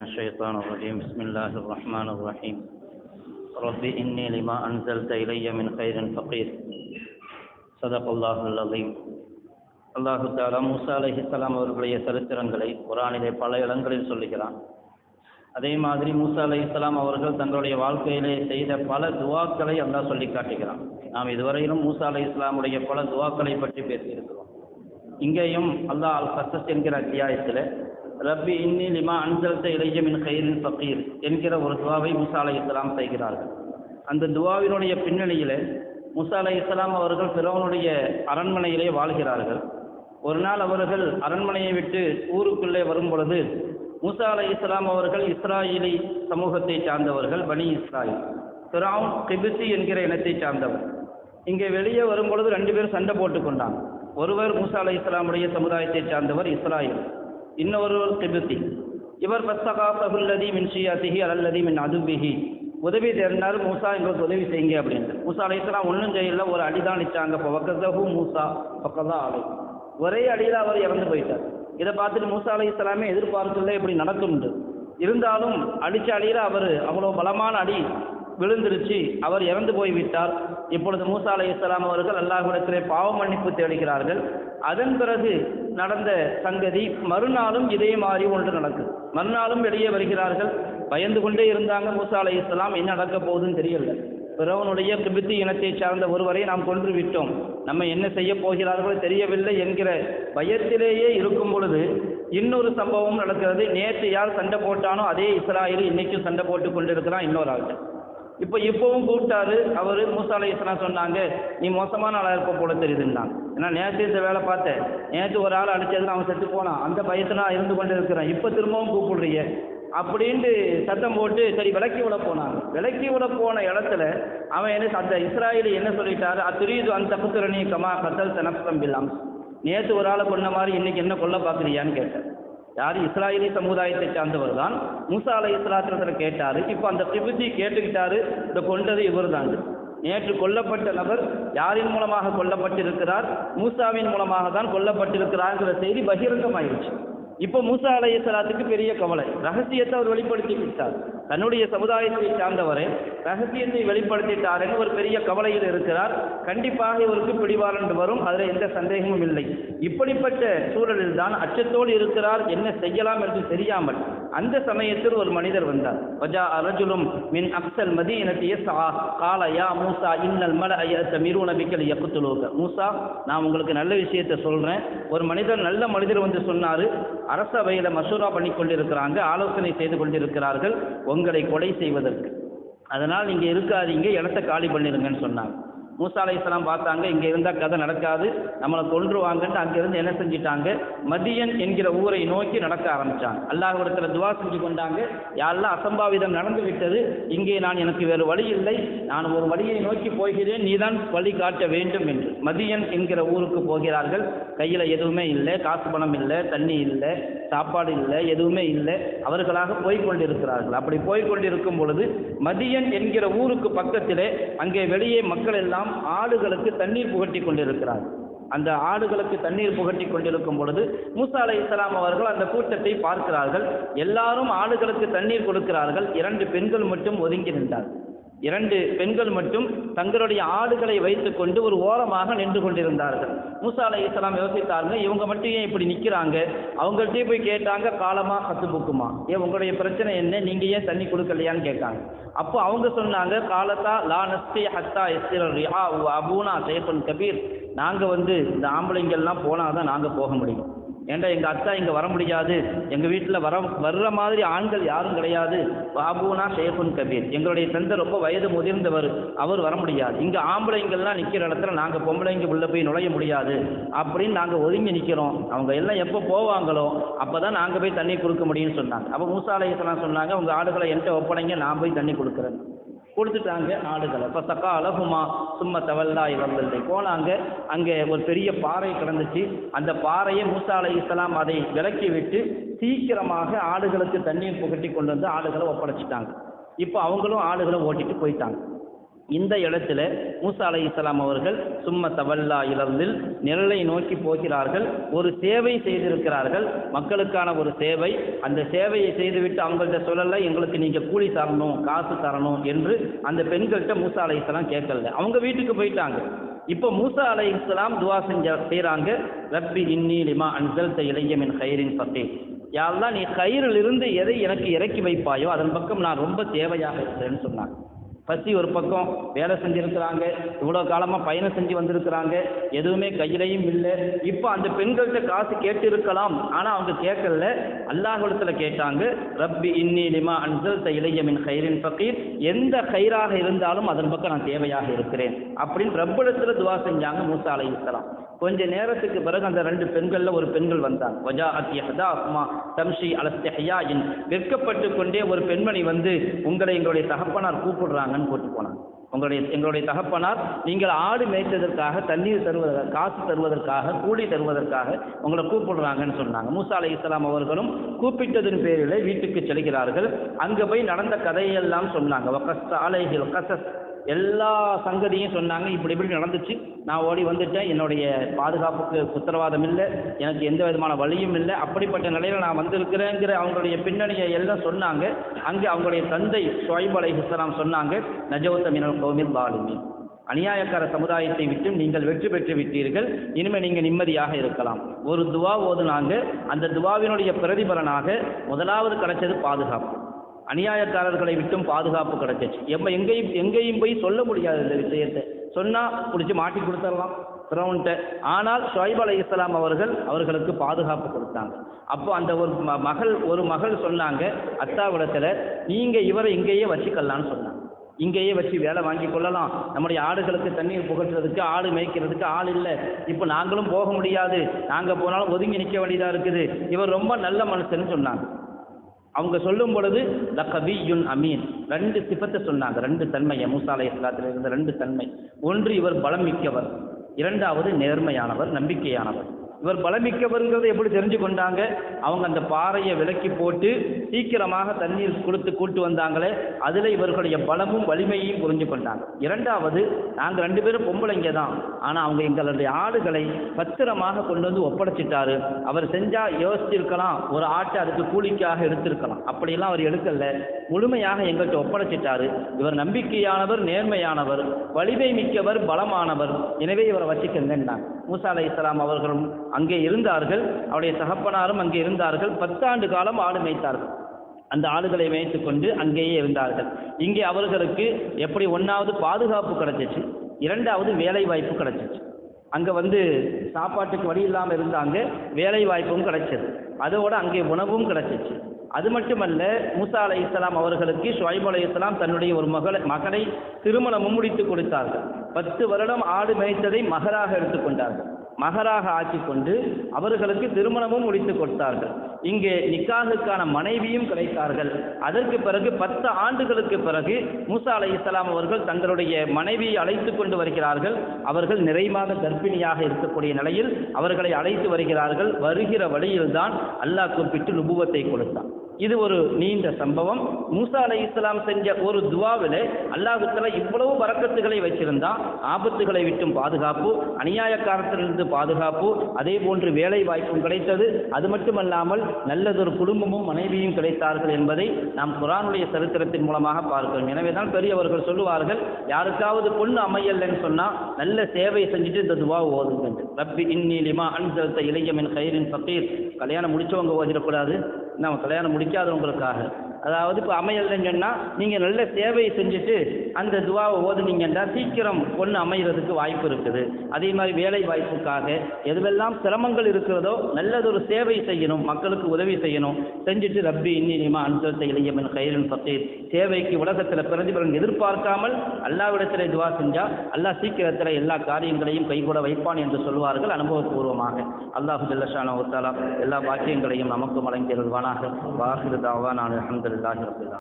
الشيطان الرجيم بسم الله الرحمن الرحيم رب إني لما أنزلت إلي من خير فقير صدق الله العظيم அல்லாஹு தாலா மூசா அலைஹிஸ்ஸலாம் அவர்களுடைய சரித்திரங்களை குரானிலே பல இடங்களில் சொல்லுகிறான் அதே மாதிரி மூசா அலைஹிஸ்ஸலாம் அவர்கள் தங்களுடைய வாழ்க்கையிலே செய்த பல துவாக்களை அல்லாஹ் சொல்லி காட்டுகிறான் நாம் இதுவரையிலும் மூசா அலை இஸ்லாமுடைய பல துவாக்களை பற்றி பேசியிருக்கிறோம். இங்கேயும் அல்லாஹ் அல் சத்தஸ் என்கிற அத்தியாயத்தில் ரப்பி இன்னி லிமா அன்சல்த இளையமின் கயிறின் ஃபக்கீர் என்கிற ஒரு துவாவை மூசா அலை இஸ்லாம் செய்கிறார்கள். அந்த துவாவினுடைய பின்னணியில் மூசா அலை இஸ்லாம் அவர்கள் பிறவனுடைய அரண்மனையிலே வாழ்கிறார்கள். ஒரு நாள் அவர்கள் அரண்மனையை விட்டு ஊருக்குள்ளே வரும் பொழுது மூசா அலை இஸ்லாம் அவர்கள் இஸ்ராயிலி சமூகத்தை சார்ந்தவர்கள் பனி இஸ்ராயில். பிராவுன் கிபிசி என்கிற இனத்தை சார்ந்தவர். இங்கே வெளியே வரும் பொழுது ரெண்டு பேரும் சண்டை போட்டு கொண்டான் ஒருவர் மூசா அலை இஸ்லாமுடைய சமுதாயத்தை சார்ந்தவர் இஸ்ராயில் இன்னொருவர் திபுத்தி. இவர் பஸ்தகாபுல்லதி மின் ஷியாத்திஹி அல்லதி மின் அதுபிஹி உதவி தேர்ந்தார் மூசா எங்களுக்கு உதவி செய்யுங்க அப்படின்ட்டு மூசா அலை இஸ்லாம் ஒன்றும் செய்யல ஒரு அடிதான் நிச்சாங்க பக்கத்தகு மூசா பக்கதா ஆகும் ஒரே அடியில் அவர் இறந்து போயிட்டார். இதை பார்த்துட்டு மூசா அலை இஸ்லாமே எதிர்பார்க்கல இப்படி நடக்கும்ண்டு இருந்தாலும் அடித்த அடியில் அவர் அவ்வளோ பலமான அடி விழுந்துருச்சு. அவர் இறந்து போய் விட்டார் இப்பொழுது மூசா அலை இஸ்லாம் அவர்கள் அல்லாஹிடத்திலே பாவ மன்னிப்பு தேடுகிறார்கள். அதன் பிறகு நடந்த சங்கதி மறுநாளும் இதே மாதிரி ஒன்று நடக்குது மறுநாளும் வெளியே வருகிறார்கள். பயந்து கொண்டே இருந்தாங்க மூசா அலை இஸ்லாம் என்ன நடக்க போகுதுன்னு தெரியல. பிறவனுடைய கிபித்து இனத்தை சார்ந்த ஒருவரை நாம் கொன்று விட்டோம். நம்ம என்ன செய்ய போகிறார்களோ தெரியவில்லை என்கிற பயத்திலேயே இருக்கும் பொழுது இன்னொரு சம்பவம் நடக்கிறது. நேற்று யார் சண்டை போட்டானோ அதே இஸ்ராயலி இன்னைக்கும் சண்டை போட்டு கொண்டிருக்கிறான் இன்னொரு ஆள் இப்போ இப்போவும் கூப்பிட்டாரு அவர் மூசா அலை இஸ்லாம் சொன்னாங்க நீ மோசமான ஆளாக இருப்ப போல தெரியுதுன்னாங்க. ஏன்னா நேற்று இந்த வேலை பார்த்தேன். நேற்று ஒரு ஆள் அடித்ததுன்னு அவன் செத்து போனான். அந்த பயத்தில் நான் இருந்து கொண்டு இருக்கிறேன். இப்போ திரும்பவும் கூப்பிடுறீங்க. அப்படின்ட்டு சத்தம் போட்டு சரி விலக்கி விட போனாங்க. விலக்கி விட போன இடத்துல அவன் என்ன அந்த இஸ்ராயலி என்ன சொல்லிட்டாரு? அத்துரீது அந்த தப்புத்திரணி கமா கத்தல் தனப்தம் இல்லாமல் நேற்று ஒரு ஆளை கொண்ட மாதிரி இன்னைக்கு என்ன கொல்ல பார்க்குறியான்னு கேட்டேன். யார் இஸ்ராயலி சமுதாயத்தை சார்ந்தவர் தான் மூசா அலை இஸ்லாத்திரத்தில் கேட்டார். இப்போ அந்த திபுத்தி கேட்டுக்கிட்டாரு. இந்த கொண்டது இவர் தான் நேற்று கொல்லப்பட்ட நபர் யாரின் மூலமாக கொல்லப்பட்டிருக்கிறார்? மூசாவின் மூலமாக தான் கொல்லப்பட்டிருக்கிறார்ங்கிற செய்தி பகிரங்கமாயிருச்சு. இப்போ மூசா அலை பெரிய கவலை. ரகசியத்தை அவர் வெளிப்படுத்தி விட்டார். தன்னுடைய சமுதாயத்தை சார்ந்தவரை ரகசியத்தை வெளிப்படுத்திட்டாருன்னு ஒரு பெரிய கவலையில் இருக்கிறார். கண்டிப்பாக இவருக்கு பிடிவாரண்டு வரும். அதில் எந்த சந்தேகமும் இல்லை. இப்படிப்பட்ட சூழலில் தான் அச்சத்தோடு இருக்கிறார். என்ன செய்யலாம் என்று தெரியாமல் அந்த சமயத்தில் ஒரு மனிதர் வந்தார். வஜா அரஜுலும் மின் அக்சல் மதீனத்திய சா கால யா மூசா இன்னல் மல ஐயத்த மிருன பிக்கல் யக்குத்துலோக மூசா நான் உங்களுக்கு நல்ல விஷயத்தை சொல்கிறேன் ஒரு மனிதர் நல்ல மனிதர் வந்து சொன்னார். அரசவையில் மசூரா பண்ணி கொண்டிருக்கிறாங்க. ஆலோசனை செய்து கொண்டிருக்கிறார்கள். உங்களை கொலை செய்வதற்கு. அதனால் நீங்கள் இருக்காதீங்க. இடத்த காலி பண்ணிடுங்கன்னு சொன்னாங்க. மூசா அலை இஸ்லாம் பார்த்தாங்க இங்கே இருந்தால் கதை நடக்காது நம்மளை கொன்றுவாங்கன்ட்டு அங்கேருந்து என்ன செஞ்சிட்டாங்க? மதியன் என்கிற ஊரை நோக்கி நடக்க ஆரம்பித்தாங்க அல்லாஹ்விடத்தில் துவா செஞ்சு கொண்டாங்க. யாரெல்லாம் அசம்பாவிதம் நடந்து விட்டது. இங்கே நான் எனக்கு வேறு வழி இல்லை. நான் ஒரு வழியை நோக்கி போகிறேன். நீதான் வழி காட்ட வேண்டும் என்று. மதியன் என்கிற ஊருக்கு போகிறார்கள். கையில் எதுவுமே இல்லை. காசு பணம் இல்லை. தண்ணி இல்லை. சாப்பாடு இல்லை. எதுவுமே இல்லை. அவர்களாக போய்கொண்டிருக்கிறார்கள். அப்படி போய்கொண்டிருக்கும் பொழுது மதியன் என்கிற ஊருக்கு பக்கத்திலே அங்கே வெளியே மக்கள் எல்லாம் ஆடுகளுக்கு தண்ணீர் புகட்டி கொண்டிருக்கிறார். அந்த ஆடுகளுக்கு தண்ணீர் புகட்டி கொண்டிருக்கும் பொழுது மூசா அலை இஸ்லாம் அவர்கள் அந்த கூட்டத்தை பார்க்கிறார்கள். எல்லாரும் ஆடுகளுக்கு தண்ணீர் கொடுக்கிறார்கள். இரண்டு பெண்கள் மட்டும் ஒதுங்கி நின்றார்கள். இரண்டு பெண்கள் மட்டும் தங்களுடைய ஆடுகளை வைத்துக்கொண்டு ஒரு ஓரமாக நின்று கொண்டிருந்தார்கள். மூசா அலை இஸ்லாம் யோசித்தார்கள் இவங்க மட்டும் ஏன் இப்படி நிற்கிறாங்க அவங்கள்ட்டே போய் கேட்டாங்க காலமா கத்து புக்குமா ஏன் உங்களுடைய பிரச்சனை என்ன? நீங்க ஏன் தண்ணி கொடுக்கலையான்னு கேட்டாங்க. அப்போ அவங்க சொன்னாங்க காலத்தா லா நஸ்தி ஹத்தா எஸ்திர ரிஹா அபூனா சேஃபன் கபீர். நாங்கள் வந்து இந்த ஆம்பளைங்கள்லாம் போனால் தான் நாங்கள் போக முடியும். ஏண்டா எங்கள் அத்தா இங்கே வர முடியாது? எங்கள் வீட்டில் வர வர்ற மாதிரி ஆண்கள் யாரும் கிடையாது. பாபுனா ஷேஃபுன் கபீர். எங்களுடைய தந்தை ரொம்ப வயது முதிர்ந்தவர். அவர் வர முடியாது. இங்கே ஆம்பளைங்கள்லாம் நிற்கிற இடத்துல நாங்கள் பொம்பளைங்க உள்ளே போய் நுழைய முடியாது. அப்படின்னு நாங்கள் ஒதுங்கி நிற்கிறோம் அவங்க எல்லாம் எப்போ போவாங்களோ அப்போ தான் நாங்கள் போய் தண்ணி கொடுக்க முடியும்னு சொன்னாங்க. அப்போ மூசாலயத்தெல்லாம் சொன்னாங்க உங்கள் ஆடுகளை என்கிட்ட ஒப்படைங்க நான் போய் தண்ணி கொடுக்குறேன். கொடுத்துட்டாங்க ஆடுகளை. இப்போ சக்கா அழகுமா சும்மா தவல்லாய் இவர்கள் போனாங்க அங்கே ஒரு பெரிய பாறை கிடந்துச்சு. அந்த பாறையை மூசா அலை இஸ்லாம் அதை விலக்கி விட்டு சீக்கிரமாக ஆடுகளுக்கு தண்ணீர் புகட்டி கொண்டு வந்து ஆடுகளை ஒப்படைச்சிட்டாங்க. இப்போ அவங்களும் ஆடுகளை ஓட்டிட்டு போயிட்டாங்க. இந்த இடத்துல மூசா அலை இஸ்லாம் அவர்கள் சும்ம தவல்லா இழந்தில் நிழலை நோக்கி போகிறார்கள் ஒரு சேவை செய்திருக்கிறார்கள். மக்களுக்கான ஒரு சேவை. அந்த சேவையை செய்துவிட்டு அவங்கள்ட்ட சொல்லல எங்களுக்கு நீங்கள் கூலி தரணும் காசு தரணும் என்று அந்த பெண்கள்கிட்ட மூசா அலை இஸ்லாம் கேட்கல அவங்க வீட்டுக்கு போயிட்டாங்க. இப்போ மூசா அலை இஸ்லாம் துவா செஞ்ச செய்கிறாங்க ரப்பி இன்னி லிமா அன்சல் இளையமின் ஹைரின் பத்தே யாரெல்லாம் நீ கயிறிலிருந்து எதை எனக்கு இறக்கி வைப்பாயோ அதன் பக்கம் நான் ரொம்ப தேவையாக இருக்கிறேன்னு சொன்னாங்க. பசி ஒரு பக்கம் வேலை செஞ்சுருக்கிறாங்க இவ்வளோ காலமாக பயணம் செஞ்சு வந்திருக்கிறாங்க எதுவுமே கையிலையும் இல்லை. இப்போ அந்த பெண்கள்கிட்ட காசு கேட்டு இருக்கலாம் ஆனால் அவங்க கேட்கல அல்லாஹிடத்தில் கேட்டாங்க ரப்பி இன்னி லிமா அன்சல் இளைய ஹைரின் ஃபக்கீர் எந்த ஹைராக இருந்தாலும் அதன் பக்கம் நான் தேவையாக இருக்கிறேன் அப்படின்னு ரப்பிடத்தில் துவா செஞ்சாங்க மூசா அலை இஸ்லாம் கொஞ்ச நேரத்துக்கு பிறகு அந்த ரெண்டு பெண்களில் ஒரு பெண்கள் வந்தாங்க. வஜா அத்தியஹதா அஸ்மா தம்ஷி அலஸ்தஹியாயின். வெட்கப்பட்டு கொண்டே ஒரு பெண்மணி வந்து உங்களை எங்களுடைய தகப்பனார் கூப்பிடுறாங்கன்னு கூட்டு போனாங்க உங்களுடைய எங்களுடைய தகப்பனார் நீங்கள் ஆடு மேய்த்ததற்காக தண்ணீர் தருவதற்காக காசு தருவதற்காக கூலி தருவதற்காக உங்களை கூப்பிடுறாங்கன்னு சொன்னாங்க. மூசா அலை இஸ்லாம் அவர்களும் கூப்பிட்டதன் பேரில் வீட்டுக்கு செல்கிறார்கள். அங்கே போய் நடந்த கதையெல்லாம் சொன்னாங்க. ஆலைகள் கசஸ் எல்லா சங்கதியும் சொன்னாங்க. இப்படி இப்படி நடந்துச்சு. நான் ஓடி வந்துட்டேன். என்னுடைய பாதுகாப்புக்கு உத்தரவாதம் இல்லை. எனக்கு எந்த விதமான வழியும் இல்லை. அப்படிப்பட்ட நிலையில் நான் வந்திருக்கிறேங்கிற அவங்களுடைய பின்னணியை எல்லாம் சொன்னாங்க. அங்கே அவங்களுடைய தந்தை ஷொய்ப் அலை ஹிஸ்லாம் சொன்னாங்க நஜவுத்த மினல் கோமில் அநியாயக்கார சமுதாயத்தை விட்டு நீங்கள் வெற்றி பெற்று விட்டீர்கள். இனிமேல் நீங்கள் நிம்மதியாக இருக்கலாம். ஒரு துவா ஓதுனாங்க. அந்த துவாவினுடைய பிரதிபலனாக முதலாவது கிடைச்சது பாதுகாப்பு. அநியாயக்காரர்களை விட்டும் பாதுகாப்பு கிடைச்சிச்சு. எம்ம எங்கேயும் எங்கேயும் போய் சொல்ல முடியாது இந்த விஷயத்தை. சொன்னால் பிடிச்சி மாட்டி கொடுத்துடலாம் ஃபிரௌன்ட்ட ஆனால் ஷொய்ப் அலை இஸ்லாம் அவர்கள் அவர்களுக்கு பாதுகாப்பு கொடுத்தாங்க. அப்போ அந்த ஒரு மகள் ஒரு மகள் சொன்னாங்க அத்தாவிடத்தில் நீங்கள் இவரை இங்கேயே வச்சுக்கலான்னு சொன்னாங்க. இங்கேயே வச்சு வேலை வாங்கி கொள்ளலாம். நம்முடைய ஆடுகளுக்கு தண்ணீர் புகட்டுறதுக்கு ஆடு மேய்க்கிறதுக்கு ஆள் இல்லை. இப்போ நாங்களும் போக முடியாது. நாங்கள் போனாலும் ஒதுங்கி நிற்க வேண்டியதாக இருக்குது. இவர் ரொம்ப நல்ல மனுஷன்னு சொன்னாங்க. அவங்க சொல்லும் பொழுது லக்கபியுன் அமீன். ரெண்டு சிபத்தை சொன்னாங்க ரெண்டு தன்மை. மூசா அலை இஸ்லாத்தில் இருந்த ரெண்டு தன்மை. ஒன்று இவர் பலம் மிக்கவர். இரண்டாவது நேர்மையானவர் நம்பிக்கையானவர். இவர் பலமிக்கவருங்கிறத எப்படி தெரிஞ்சு கொண்டாங்க? அவங்க அந்த பாறையை விலக்கி போட்டு சீக்கிரமாக தண்ணீர் கொடுத்து கூட்டு வந்தாங்களே அதில் இவர்களுடைய பலமும் வலிமையும் புரிஞ்சு கொண்டாங்க. இரண்டாவது நாங்கள் ரெண்டு பேரும் பொம்பளைங்க தான். ஆனால் அவங்க எங்களுடைய ஆடுகளை பத்திரமாக கொண்டு வந்து ஒப்படைச்சிட்டாரு. அவர் செஞ்சால் யோசிச்சிருக்கலாம் ஒரு ஆட்டை அதுக்கு கூலிக்காக எடுத்திருக்கலாம். அப்படியெல்லாம் அவர் எடுக்கல. முழுமையாக எங்கள்கிட்ட ஒப்படைச்சிட்டாரு. இவர் நம்பிக்கையானவர் நேர்மையானவர் வலிமை மிக்கவர் பலமானவர். எனவே இவரை வச்சுக்கங்கன்னாங்க மூசா அலை இஸ்லாம் அவர்களும் அங்கே இருந்தார்கள். அவருடைய தகப்பனாரும் அங்கே இருந்தார்கள். பத்தாண்டு காலம் ஆடு மேய்த்தார்கள். அந்த ஆடுகளை மேய்த்து கொண்டு அங்கேயே இருந்தார்கள். இங்கே அவர்களுக்கு எப்படி ஒன்றாவது பாதுகாப்பு கிடைச்சிச்சு இரண்டாவது வேலை வாய்ப்பு கிடைச்சிச்சு. அங்கே வந்து சாப்பாட்டுக்கு வழி இல்லாமல் இருந்தாங்க வேலை வாய்ப்பும் கிடைச்சது. அதோட அங்கே உணவும் கிடைச்சிச்சு. அது மட்டுமல்ல மூசா அலை இஸ்லாம் அவர்களுக்கு ஷுவைப் அலை இஸ்லாம் தன்னுடைய ஒரு மகளை மகனை திருமணமும் முடித்து கொடுத்தார்கள். பத்து வருடம் ஆடு மேய்த்ததை மகராக எடுத்துக்கொண்டார்கள் மகராக ஆக்கி கொண்டு அவர்களுக்கு திருமணமும் முடித்து கொடுத்தார்கள். இங்கே நிக்காகுக்கான மனைவியும் கிடைத்தார்கள். அதற்கு பிறகு பத்து ஆண்டுகளுக்கு பிறகு மூசா அலை இஸ்லாம் அவர்கள் தங்களுடைய மனைவியை அழைத்து கொண்டு வருகிறார்கள். அவர்கள் நிறைவாக கர்ப்பிணியாக இருக்கக்கூடிய நிலையில் அவர்களை அழைத்து வருகிறார்கள். வருகிற வழியில்தான் அல்லாஹ் குறிப்பிட்டு நுபுவத்தை கொடுத்தான். இது ஒரு நீண்ட சம்பவம். மூசா அலை இஸ்லாம் செஞ்ச ஒரு துவாவில் அல்லாஹுத்தல இவ்வளவு வரக்கத்துகளை வச்சிருந்தா ஆபத்துகளை விட்டும் பாதுகாப்பு அநியாயக்காரத்திலிருந்து பாதுகாப்பு அதே போன்று வேலை வாய்ப்பும் கிடைத்தது. அது மட்டுமல்லாமல் நல்லதொரு குடும்பமும் மனைவியும் கிடைத்தார்கள் என்பதை நாம் குரானுடைய சரித்திரத்தின் மூலமாக பார்க்கிறோம். எனவே தான் பெரியவர்கள் சொல்லுவார்கள் யாருக்காவது பொண்ணு அமையலன்னு சொன்னால் நல்ல சேவை செஞ்சுட்டு இந்த துவா ஓதுங்க ரப்பி இன்னி லிமா அன்சல்த இளையமின் கயிறின் பக்கீர் கல்யாணம் முடிச்சவங்க ஓதிடக்கூடாது. நாம் கல்யாணம் முடிக்காதவங்களுக்காக. அதாவது இப்போ அமையலைன்னு சொன்னால் நீங்கள் நல்ல சேவையை செஞ்சுட்டு அந்த துவாவை ஓதுனீங்கன்னா சீக்கிரம் ஒன்று அமைகிறதுக்கு வாய்ப்பு இருக்குது. அதே மாதிரி வேலை வாய்ப்புக்காக எதுவெல்லாம் சிரமங்கள் இருக்கிறதோ நல்லதொரு சேவை செய்யணும் மக்களுக்கு உதவி செய்யணும். செஞ்சுட்டு ரப்பி இன்னினிமா அன்சத்தை இளையமன் கயிறன் பத்தீர். சேவைக்கு உலகத்தில் பிரதிபலன் எதிர்பார்க்காமல் அல்லாவிடத்தில் துவா செஞ்சால் அல்லாஹ் சீக்கிரத்தில் எல்லா காரியங்களையும் கைகூட வைப்பான் என்று சொல்வார்கள் அனுபவபூர்வமாக. அல்லாஹு ஜல்லஷான ஒத்தாலா எல்லா பாக்கியங்களையும் நமக்கு வழங்கி அருள்வானாக. வாஹிரு தாவா நான் 是大小非常